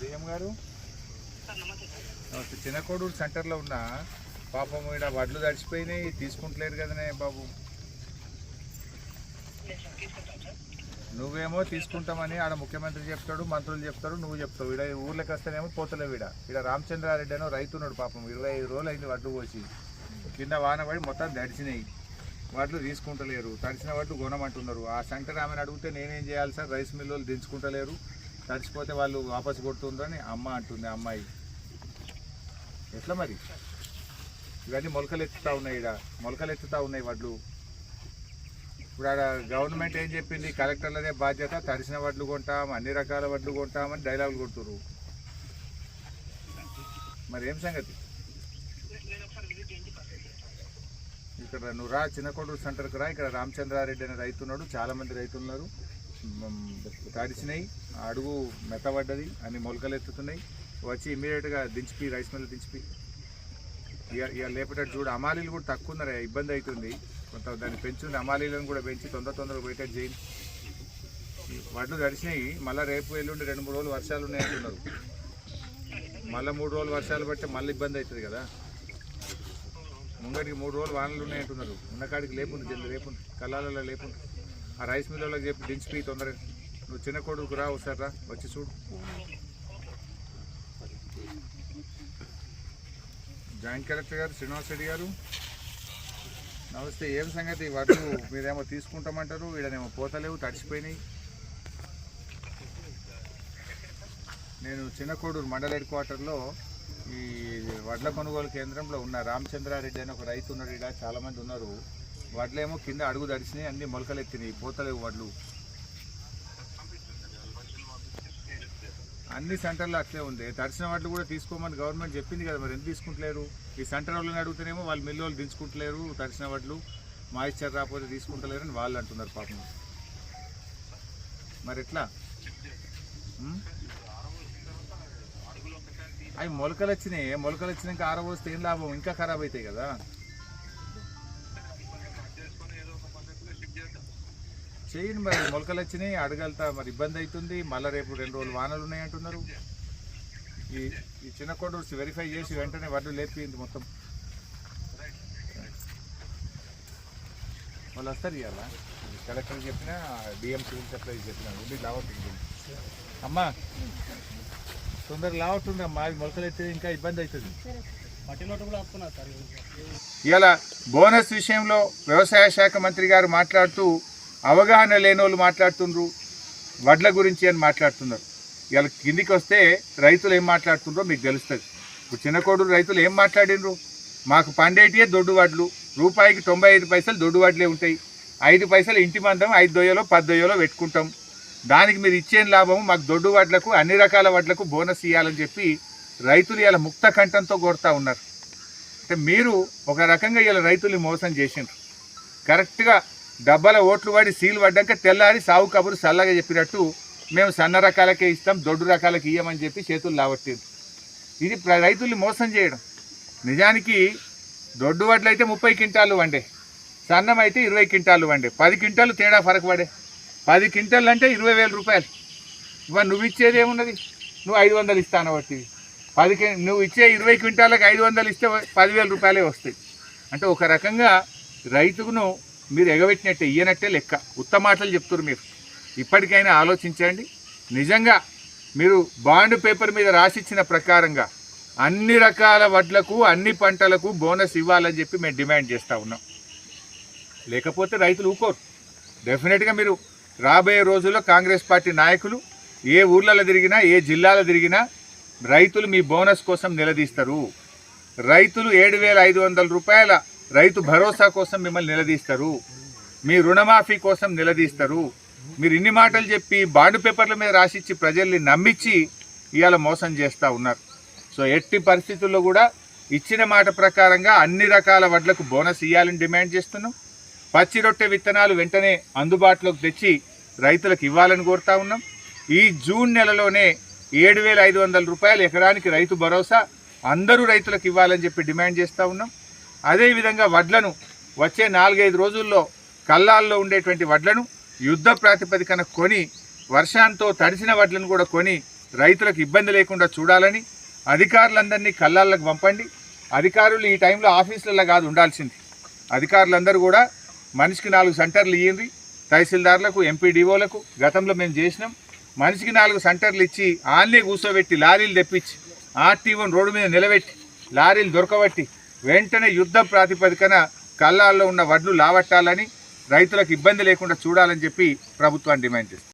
DM గారు. నమస్తే. చిన్నకోడూరు సెంటర్లో ఉన్న పాపం ఇక్కడ వడ్లు తడిచిపోయినాయి తీసుకుంటలేరు కదనే బాబు. నువ్వేమో తీసుకుంటామని ఆడ ముఖ్యమంత్రి చెప్తాడు మంత్రులు చెప్తాడు నువ్వు చెప్తావు. ఈడ ఊర్లోకి వస్తేనేమో పోతలేవు ఈడ. ఈడ రామచంద్రారెడ్డి అనో రైతున్నాడు పాపం ఇరవై ఐదు రోజులు అయింది వడ్లు పోసి కింద వాన పడి మొత్తం దడిచినాయి వడ్లు తీసుకుంటలేరు. తడిచిన వడ్లు కొనమంటున్నారు. ఆ సెంటర్ ఆమెను అడిగితే నేనేం చేయాలి సార్? రైస్ మిల్లులు దించుకుంటలేరు. తడిచిపోతే వాళ్ళు వాపసు కొడుతుందని అమ్మ అంటుంది అమ్మాయి. ఎట్లా మరి? ఇవన్నీ మొలకలు ఎత్తుతూ ఉన్నాయి ఈడ మొలకలు ఎత్తుతూ ఉన్నాయి వడ్లు. ఇప్పుడు ఆడ గవర్నమెంట్ ఏం చెప్పింది? కలెక్టర్లదే బాధ్యత తడిసిన వడ్లు కొంటాం అన్ని రకాల వడ్లు కొంటామని డైలాగులు కొడుతురు మరి ఏం సంగతి? ఇక్కడ నువ్వు రా చిన్నకొండూరు సెంటర్కి రా ఇక్కడ రామచంద్రారెడ్డి అనే రైతు ఉన్నాడు చాలా రైతులు ఉన్నారు తడిచినాయి అడుగు మెత్తబడ్డది అన్ని మొలకలు ఎత్తుతున్నాయి. వచ్చి ఇమీడియట్గా దించిపి రైస్ మిల్ దించిపి. ఇక ఇక లేపేటట్టు చూడు అమాలీలు కూడా తక్కువ ఉన్నారా ఇబ్బంది అవుతుంది కొంత దాన్ని పెంచుంది అమాలీలను కూడా పెంచి తొందర తొందరగా పోయేటట్టు చేయండి. వడ్లు తడిచినాయి మళ్ళీ రేపు ఎల్లుండి రెండు మూడు రోజులు వర్షాలు ఉన్నాయి అంటున్నారు. మళ్ళీ మూడు రోజులు వర్షాలు పడితే మళ్ళీ ఇబ్బంది అవుతుంది కదా. ముంగడికి మూడు రోజులు వానలు ఉన్నాయి అంటున్నారు. కాడికి లేపుంది జల్ది రేపు కళ్ళాలలో లేపుంది ఆ రైస్ మిల్లులకు చెప్పి దించిపోయి తొందరగా నువ్వు చిన్న కొడుకు రా ఒకసారి రా వచ్చి చూడు. జాయింట్ కలెక్టర్ గారు శ్రీనివాస్ రెడ్డి గారు నమస్తే. ఏం సంగతి? వడ్లు మీరేమో తీసుకుంటామంటారు వీడనేమో పోతలేవు తడిచిపోయినాయి నేను చిన్నకోడూరు మండల హెడ్ క్వార్టర్లో ఈ వడ్ల కొనుగోలు కేంద్రంలో ఉన్న రామచంద్రారెడ్డి అని ఒక రైతు ఉన్నాడు ఇక్కడ చాలామంది ఉన్నారు. వడ్లేమో కింద అడుగు దడిచినాయి అన్ని మొలకలు ఎత్తినాయి పోతలేవు వడ్లు. అన్ని సెంటర్లు అట్లే ఉంది. తడిసిన వడ్లు కూడా తీసుకోమని గవర్నమెంట్ చెప్పింది కదా మరి ఎందుకు తీసుకుంటలేరు? ఈ సెంటర్ వాళ్ళని అడుగుతేనేమో వాళ్ళు మిల్లు వాళ్ళు దించుకుంటలేరు తడిసిన వడ్లు మాయిశ్చర్ రాకపోతే తీసుకుంటలేరు అని వాళ్ళు అంటున్నారు పాపం. మరి ఎట్లా? అవి మొలకలు వచ్చినాయి. మొలకలు వచ్చినాక ఆరబోస్తే ఏం లాభం? ఇంకా ఖరాబ్ అవుతాయి కదా. చేయండి మరి. మొలకలు వచ్చినాయి అడగలుతా మరి ఇబ్బంది అవుతుంది. మళ్ళీ రేపు రెండు రోజులు వానలు ఉన్నాయి అంటున్నారు. ఈ ఈ చిన్న కొండూరు వెరిఫై చేసి వెంటనే వడ్లు లేపింది మొత్తం. వాళ్ళు వస్తారు ఇవాళ. కలెక్టర్ చెప్పిన డిఎం సివిల్ సప్లై చెప్పిన ఉండి లావట్టుంది అమ్మా తొందరగా లావట్టుంది అమ్మా. అవి మొలకలు అయితే ఇంకా ఇబ్బంది అవుతుంది. ఇవాళ బోనస్ విషయంలో వ్యవసాయ శాఖ మంత్రి గారు మాట్లాడుతూ అవగాహన లేని వాళ్ళు మాట్లాడుతుండ్రు వడ్ల గురించి అని మాట్లాడుతున్నారు. ఇవాళ కిందికి వస్తే రైతులు ఏం మాట్లాడుతుండ్రో మీకు తెలుస్తుంది. ఇప్పుడు చిన్నకోడు రైతులు ఏం మాట్లాడినరు మాకు పండేటియే దొడ్డు వడ్లు రూపాయికి తొంభై ఐదు పైసలు దొడ్డు వడ్లే ఉంటాయి. ఐదు పైసలు ఇంటి మందం ఐదు దొయ్యలో పది దొయ్యలో పెట్టుకుంటాం. దానికి మీరు ఇచ్చేం లాభం మాకు దొడ్డు వడ్లకు అన్ని రకాల వడ్లకు బోనస్ ఇవ్వాలని చెప్పి రైతులు ఇలా ముక్త కంఠంతో కొడతా ఉన్నారు. అంటే మీరు ఒక రకంగా ఇలా రైతుల్ని మోసం చేసిండ్రు. కరెక్ట్గా డబ్బాల ఓట్లు పడి సీల్ పడ్డాక తెల్లారి సాగు కబురు చల్లగా చెప్పినట్టు మేము సన్న రకాలకే ఇస్తాం దొడ్డు రకాలకి ఇయ్యమని చెప్పి చేతులు లావట్టింది ఇది రైతుల్ని మోసం చేయడం. నిజానికి దొడ్డు వడ్లు అయితే ముప్పై క్వింటాలు వండే సన్నం అయితే ఇరవై క్వింటాలు వండే. పది క్వింటాలు తేడా ఫరక పడే. పది క్వింటాలు అంటే ఇరవై వేల రూపాయలు. ఇవాళ నువ్వు ఇచ్చేది ఏమున్నది? నువ్వు ఐదు వందలు ఇస్తాను బట్టి పది నువ్వు ఇచ్చే ఇరవై క్వింటాలకు ఐదు వందలు ఇస్తే పదివేల రూపాయలే వస్తాయి. అంటే ఒక రకంగా రైతుకును మీరు ఎగబెట్టినట్టే ఇయ్యనట్టే లెక్క. ఉత్త మాటలు చెప్తున్నారు మీరు. ఇప్పటికైనా ఆలోచించండి. నిజంగా మీరు బాండ్ పేపర్ మీద రాసిచ్చిన ప్రకారంగా అన్ని రకాల వడ్లకు అన్ని పంటలకు బోనస్ ఇవ్వాలని చెప్పి మేము డిమాండ్ చేస్తూ ఉన్నాం. లేకపోతే రైతులు ఊకోరు. డెఫినెట్గా మీరు రాబోయే రోజుల్లో కాంగ్రెస్ పార్టీ నాయకులు ఏ ఊర్లలో తిరిగినా ఏ జిల్లాలో తిరిగినా రైతులు మీ బోనస్ కోసం నిలదీస్తారు. రైతులు ఏడు వేల ఐదు వందల రూపాయల రైతు భరోసా కోసం మిమ్మల్ని నిలదీస్తారు. మీ రుణమాఫీ కోసం నిలదీస్తారు. మీరు ఇన్ని మాటలు చెప్పి బాండ్ పేపర్ల మీద రాసిచ్చి ప్రజల్ని నమ్మించి ఇవాళ మోసం చేస్తూ ఉన్నారు. సో ఎట్టి పరిస్థితుల్లో కూడా ఇచ్చిన మాట ప్రకారంగా అన్ని రకాల వడ్లకు బోనస్ ఇవ్వాలని డిమాండ్ చేస్తున్నాం. పచ్చి రొట్టె విత్తనాలు వెంటనే అందుబాటులోకి తెచ్చి రైతులకు ఇవ్వాలని కోరుతా ఉన్నాం. ఈ జూన్ నెలలోనే ఏడు వేల ఐదు వందల రూపాయలు ఎకరానికి రైతు భరోసా అందరూ రైతులకు ఇవ్వాలని చెప్పి డిమాండ్ చేస్తూ ఉన్నాం. అదేవిధంగా వడ్లను వచ్చే నాలుగైదు రోజుల్లో కల్లాల్లో ఉండేటువంటి వడ్లను యుద్ధ ప్రాతిపదికన కొని వర్షాంతో తడిసిన వడ్లను కూడా కొని రైతులకు ఇబ్బంది లేకుండా చూడాలని అధికారులందరినీ కల్లాళ్ళకు పంపండి. అధికారులు ఈ టైంలో ఆఫీసులలో కాదు ఉండాల్సింది. అధికారులందరూ కూడా మనిషికి నాలుగు సెంటర్లు ఇయ్యింది తహసీల్దార్లకు ఎంపీడీఓలకు గతంలో మేము చేసినాం. మనిషికి నాలుగు సెంటర్లు ఇచ్చి ఆన్లే కూర్చోబెట్టి లారీలు తెప్పించి ఆర్టీఓని రోడ్డు మీద నిలబెట్టి లారీలు దొరకబట్టి వెంటనే యుద్ధ ప్రాతిపదికన కళ్ళాల్లో ఉన్న వడ్లు లావట్టాలని రైతులకు ఇబ్బంది లేకుండా చూడాలని చెప్పి ప్రభుత్వాన్ని డిమాండ్ చేస్తుంది.